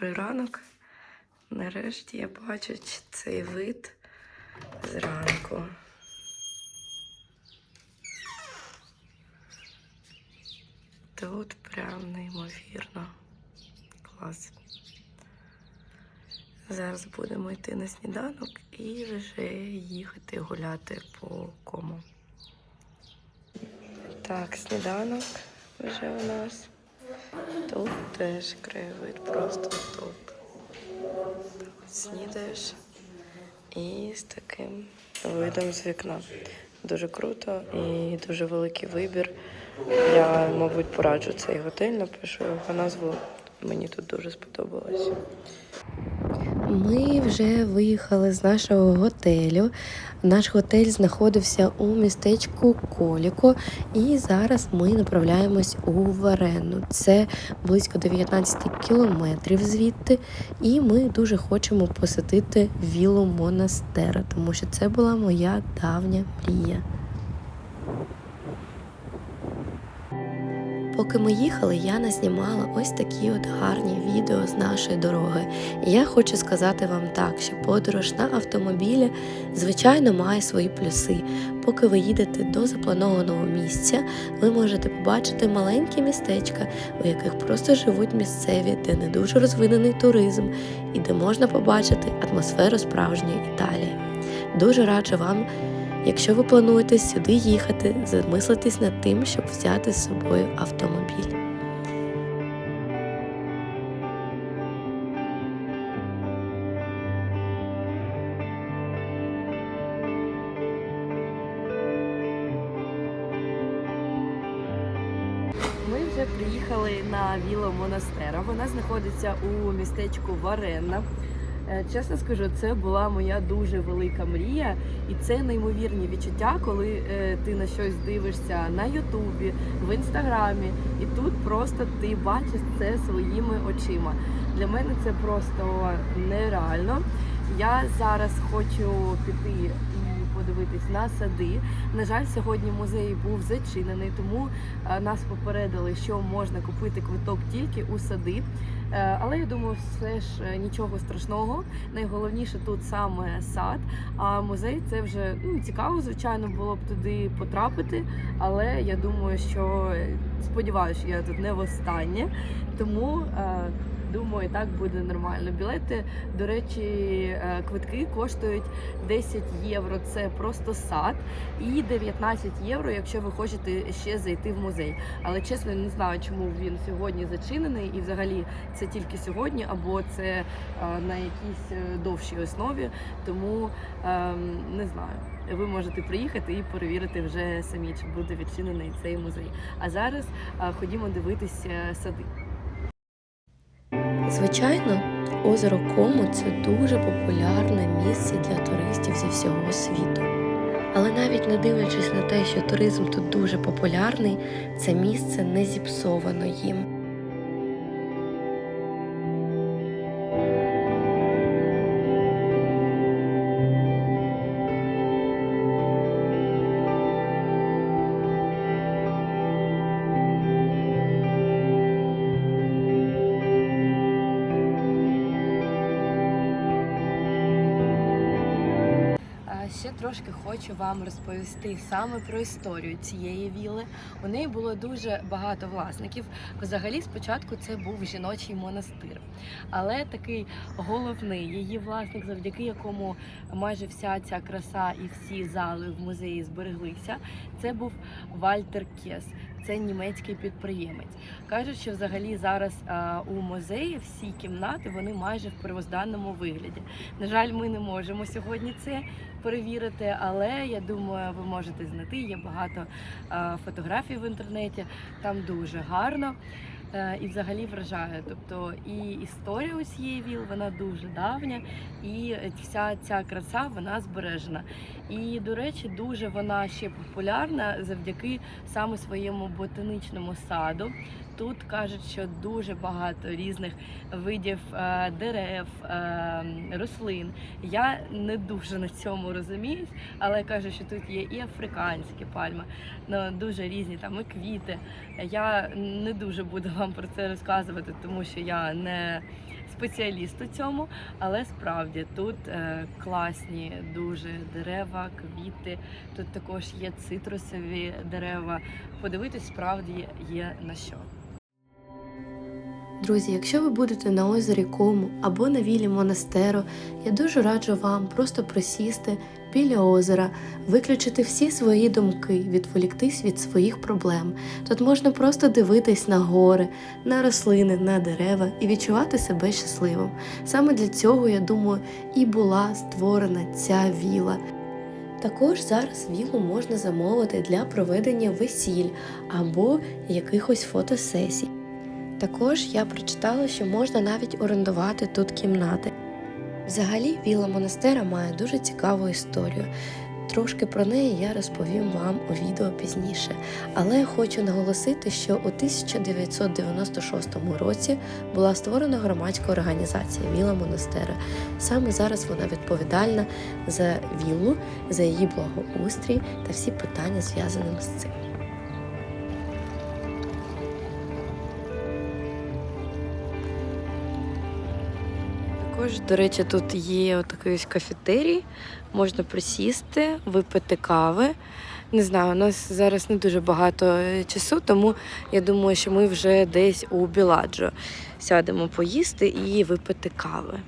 ранок. Нарешті я бачу цей вид зранку. Тут прям неймовірно. Клас. Зараз будемо йти на сніданок і вже їхати гуляти по кому. Так, сніданок вже у нас. Тут теж краєвид просто топ. Снідаєш і з таким видом з вікна. Дуже круто і дуже великий вибір. Я, мабуть, пораджу цей готель, напишу його назву. Мені тут дуже сподобалось. Ми вже виїхали з нашого готелю. Наш готель знаходився у містечку Коліко, і зараз ми направляємось у Варену. Це близько 19 кілометрів звідти, і ми дуже хочемо посетити вілу Монастера, тому що це була моя давня мрія. Поки ми їхали, я назнімала ось такі от гарні відео з нашої дороги. І я хочу сказати вам так, що подорож на автомобілі, звичайно, має свої плюси. Поки ви їдете до запланованого місця, ви можете побачити маленькі містечка, у яких просто живуть місцеві, де не дуже розвинений туризм, і де можна побачити атмосферу справжньої Італії. Дуже раджу вам Якщо ви плануєте сюди їхати, замислитись над тим, щоб взяти з собою автомобіль. Ми вже приїхали на віло Монастера. Вона знаходиться у містечку Варенна. Е, Чесно скажу, це була моя дуже велика мрія, і це неймовірні відчуття, коли е, ти на щось дивишся на Ютубі, в інстаграмі, і тут просто ти бачиш це своїми очима. Для мене це просто нереально. Я зараз хочу піти і подивитись на сади. На жаль, сьогодні музей був зачинений, тому е, нас попередили, що можна купити квиток тільки у сади. Е, Але я думаю, все ж е, нічого страшного. Найголовніше тут саме сад. А музей це вже ну, цікаво, звичайно, було б туди потрапити. Але я думаю, що сподіваюся, що я тут не востаннє. Тому думаю, так буде нормально. Білети, до речі, е, квитки коштують 10 євро. Це просто сад, і 19 євро, якщо ви хочете ще зайти в музей. Але чесно, не знаю, чому він сьогодні зачинений, і взагалі це тільки сьогодні, або це е, на якійсь е, довшій основі. Тому ем, не знаю. Ви можете приїхати і перевірити вже самі, чи буде відчинений цей музей. А зараз ходімо дивитися сади. Звичайно, озеро Кому це дуже популярне місце для туристів зі всього світу. Але навіть не дивлячись на те, що туризм тут дуже популярний, це місце не зіпсовано їм. Вам розповісти саме про історію цієї віли. У неї було дуже багато власників. Взагалі, спочатку це був жіночий монастир, але такий головний її власник, завдяки якому майже вся ця краса і всі зали в музеї збереглися. Це був Вальтер Кес. Це німецький підприємець. Кажуть, що взагалі зараз а, у музеї всі кімнати вони майже в первозданному вигляді. На жаль, ми не можемо сьогодні це перевірити, але я думаю, ви можете знайти. Є багато фотографій в інтернеті. Там дуже гарно. е, І взагалі вражає. Тобто і історія у цієї віл вона дуже давня, і вся ця краса вона збережена. І до речі, дуже вона ще популярна завдяки саме своєму ботанічному саду. Тут кажуть, що дуже багато різних видів е, дерев, е, рослин. Я не дуже на цьому розуміюсь, але кажуть, що тут є і африканські пальми, ну, дуже різні там і квіти. Я не дуже буду вам про це розказувати, тому що я не спеціаліст у цьому, але справді тут е, класні дуже дерева, квіти. Тут також є цитрусові дерева. Подивитись справді є на що. Друзі, якщо ви будете на озері Кому або на вілі Монастеро, я дуже раджу вам просто присісти біля озера, виключити всі свої думки, відволіктись від своїх проблем. Тут можна просто дивитись на гори, на рослини, на дерева і відчувати себе щасливим. Саме для цього, я думаю, і була створена ця віла. Також зараз вілу можна замовити для проведення весіль або якихось фотосесій. Також я прочитала, що можна навіть орендувати тут кімнати. Взагалі, віла Монастера має дуже цікаву історію. Трошки про неї я розповім вам у відео пізніше. Але хочу наголосити, що у 1996 році була створена громадська організація Віла Монастера. Саме зараз вона відповідальна за віллу, за її благоустрій та всі питання зв'язані з цим. Також, до речі, тут є такий ось кафетерій, можна присісти, випити кави. Не знаю, у нас зараз не дуже багато е, часу, тому я думаю, що ми вже десь у Біладжо сядемо поїсти і випити кави.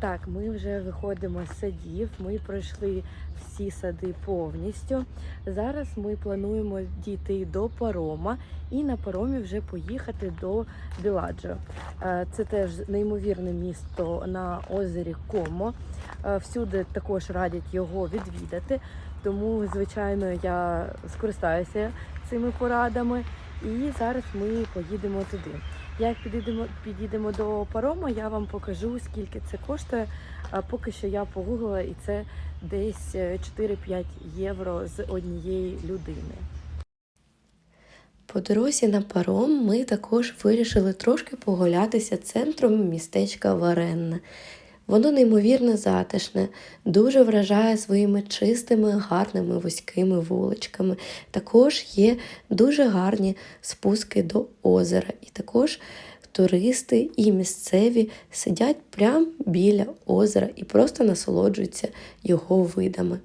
Так, ми вже виходимо з садів, ми пройшли всі сади повністю. Зараз ми плануємо дійти до парома і на паромі вже поїхати до Біладжо. Е, Це теж неймовірне місто на озері Комо. Е, Всюди також радять його відвідати. Тому, звичайно, я скористаюся цими порадами. І зараз ми поїдемо туди. Як підійдемо, підійдемо до парома, я вам покажу, скільки це коштує. А поки що я погуглила, і це десь е, 4-5 євро з однієї людини. По дорозі на паром ми також вирішили трошки погулятися центром містечка Варенне. Воно неймовірно затишне, дуже вражає своїми чистими, гарними вузькими вуличками. Також є дуже гарні спуски до озера. І також туристи і місцеві сидять прямо біля озера і просто насолоджуються його видами.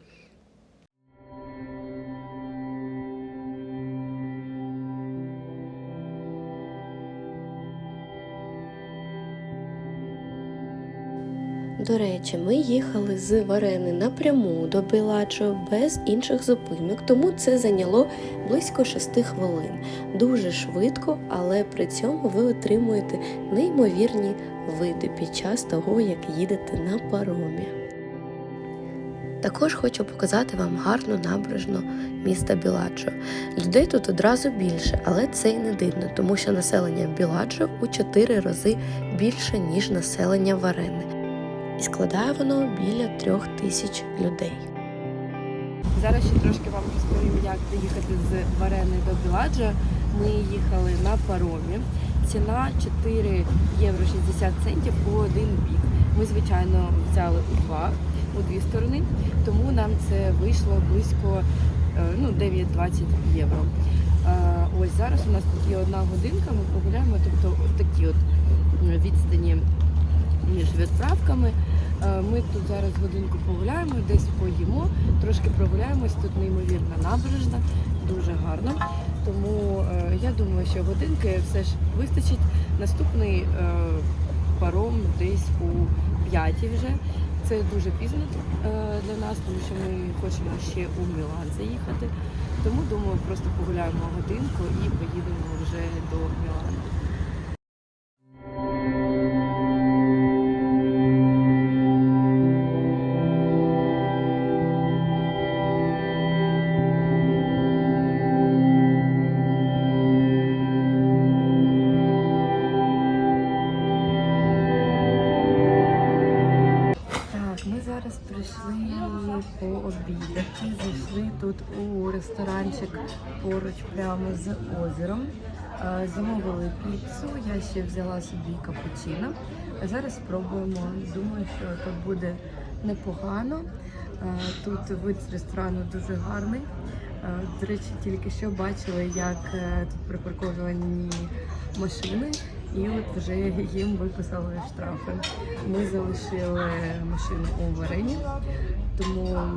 До речі, ми їхали з Варени напряму до Біладжо без інших зупинок, тому це зайняло близько 6 хвилин. Дуже швидко, але при цьому ви отримуєте неймовірні види під час того, як їдете на паромі. Також хочу показати вам гарну набережну міста Біладжо. Людей тут одразу більше, але це й не дивно, тому що населення Біладжо у 4 рази більше, ніж населення Варени складає воно біля трьох тисяч людей. Зараз ще трошки вам розповім, як доїхати з Варени до Біладжа. Ми їхали на паромі. Ціна 4 євро 60 центів у один бік. Ми, звичайно, взяли у два, у дві сторони, тому нам це вийшло близько е, ну, 9-20 євро. Е, Ось зараз у нас тут є одна годинка, ми погуляємо, тобто такі от відстані між відправками. Е, Ми тут зараз годинку погуляємо, десь поїмо, трошки прогуляємось. Тут неймовірна набережна, дуже гарно. Тому е, я думаю, що годинки все ж вистачить. Наступний е, паром десь у п'ятій вже. Це дуже пізно для нас, тому що ми хочемо ще у Мілан заїхати. Тому думаю, просто погуляємо годинку і поїдемо вже до Мілану. Тут у ресторанчик поруч прямо з озером. Е, Замовили піцу, я ще взяла собі капучино. Зараз спробуємо. Думаю, що тут буде непогано. Е, Тут вид з ресторану дуже гарний. Е, До речі, тільки що бачили, як тут припарковані машини. І от вже їм виписали штрафи. Ми залишили машину у варені, тому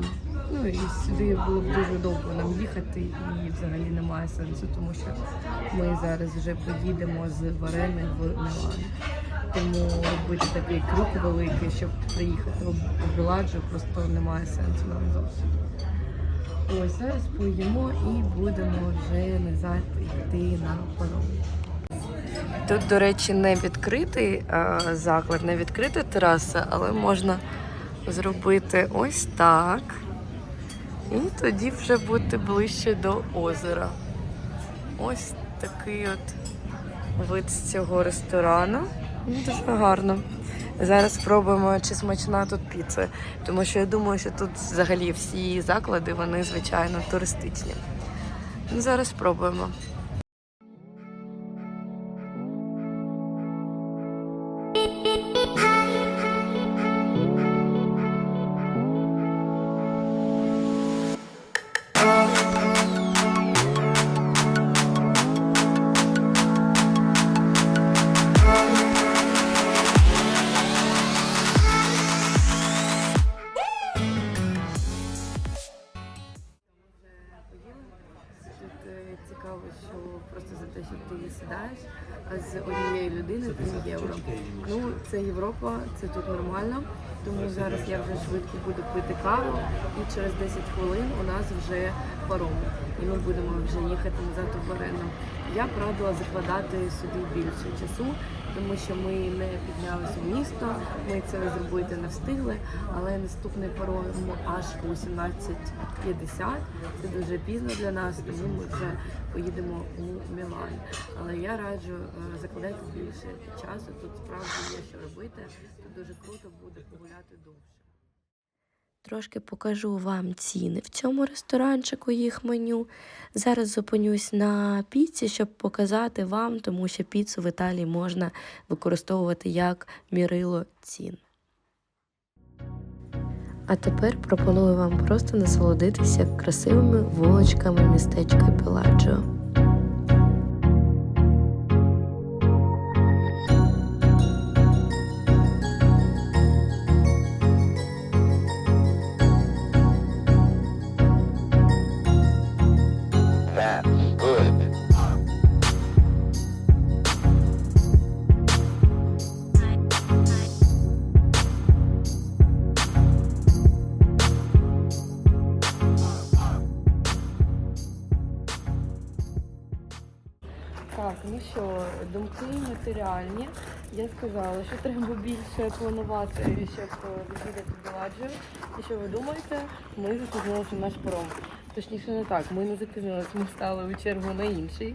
ну і сюди було б дуже довго нам їхати, і взагалі немає сенсу, тому що ми зараз вже поїдемо з варени в Мілан. Тому робити такий крюк великий, щоб приїхати в Біладжу, просто немає сенсу нам зовсім. Ось зараз поїмо і будемо вже назад йти на паром. Тут, до речі, не відкритий а, заклад, не відкрита тераса, але можна зробити ось так. І тоді вже бути ближче до озера. Ось такий от вид з цього ресторану. Ну, Дуже гарно. Зараз спробуємо, чи смачна тут піца, тому що я думаю, що тут взагалі всі заклади, вони звичайно туристичні. Ну, зараз спробуємо. 1,7 євро. Ну це Європа, це тут нормально. Тому зараз я вже швидко буду пити каву, і через 10 хвилин у нас вже паром. І ми будемо вже їхати назад в Варено. Я б закладати сюди більше часу тому що ми не піднялися в місто, ми це зробити не встигли, але наступний паром аж о 18.50. Це дуже пізно для нас, тому ми вже поїдемо у Мілан. Але я раджу е, закладати більше часу. Тут справді є що робити. Тут дуже круто буде погуляти довше. Трошки покажу вам ціни в цьому ресторанчику їх меню. Зараз зупинюсь на піці, щоб показати вам, тому що піцу в Італії можна використовувати як мірило цін. А тепер пропоную вам просто насолодитися красивими вуличками містечка Пеладжо. Сказала, що треба більше планувати, щоб е, відвідати Беладжо. І що ви думаєте? Ми запізнилися на наш паром. Точніше, не так. Ми не запізнилися, ми стали у чергу на інший.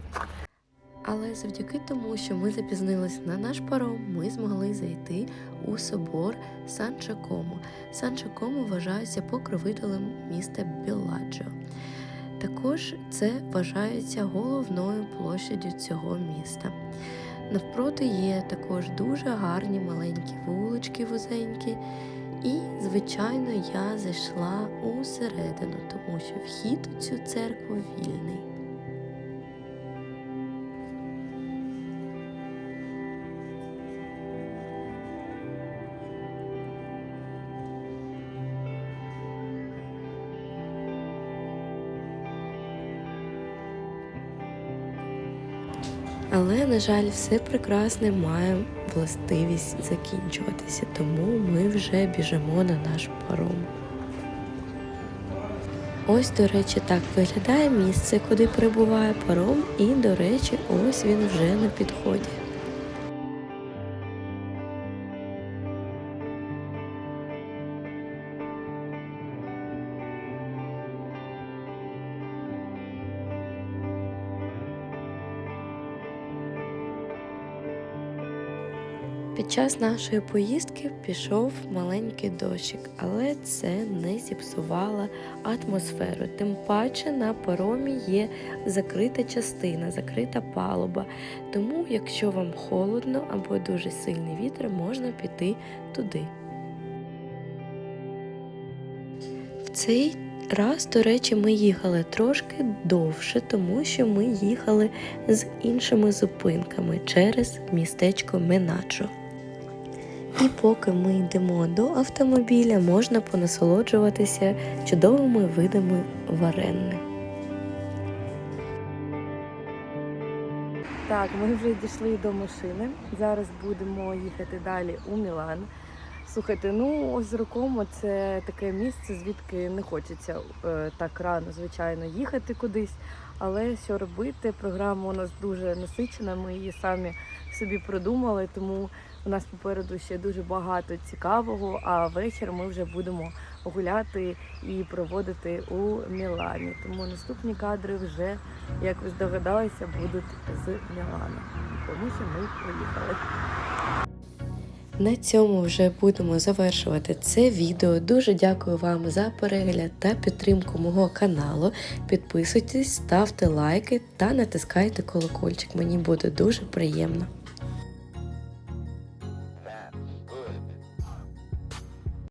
Але завдяки тому, що ми запізнились на наш паром, ми змогли зайти у собор Сан Джакомо. Сан Джакомо вважається покровителем міста Білладжо. Також це вважається головною площадю цього міста. Навпроти є також дуже гарні маленькі вулички вузенькі. І, звичайно, я зайшла усередину, тому що вхід у цю церкву вільний. На жаль, все прекрасне має властивість закінчуватися, тому ми вже біжимо на наш паром. Ось, до речі, так виглядає місце, куди прибуває паром, і, до речі, ось він вже на підході. Час нашої поїздки пішов маленький дощик, але це не зіпсувало атмосферу. Тим паче на паромі є закрита частина, закрита палуба. Тому, якщо вам холодно або дуже сильний вітер, можна піти туди. В цей раз, до речі, ми їхали трошки довше, тому що ми їхали з іншими зупинками через містечко Менаджо. І поки ми йдемо до автомобіля, можна понасолоджуватися чудовими видами варенни. Так, ми вже дійшли до машини. Зараз будемо їхати далі у Мілан. Слухайте, ну озеро Комо це таке місце, звідки не хочеться е, так рано, звичайно, їхати кудись. Але що робити? Програма у нас дуже насичена. Ми її самі собі продумали, тому у нас попереду ще дуже багато цікавого. А вечір ми вже будемо гуляти і проводити у Мілані. Тому наступні кадри вже, як ви здогадалися, будуть з Мілана, тому що ми приїхали. На цьому вже будемо завершувати це відео. Дуже дякую вам за перегляд та підтримку мого каналу. Підписуйтесь, ставте лайки та натискайте колокольчик. Мені буде дуже приємно.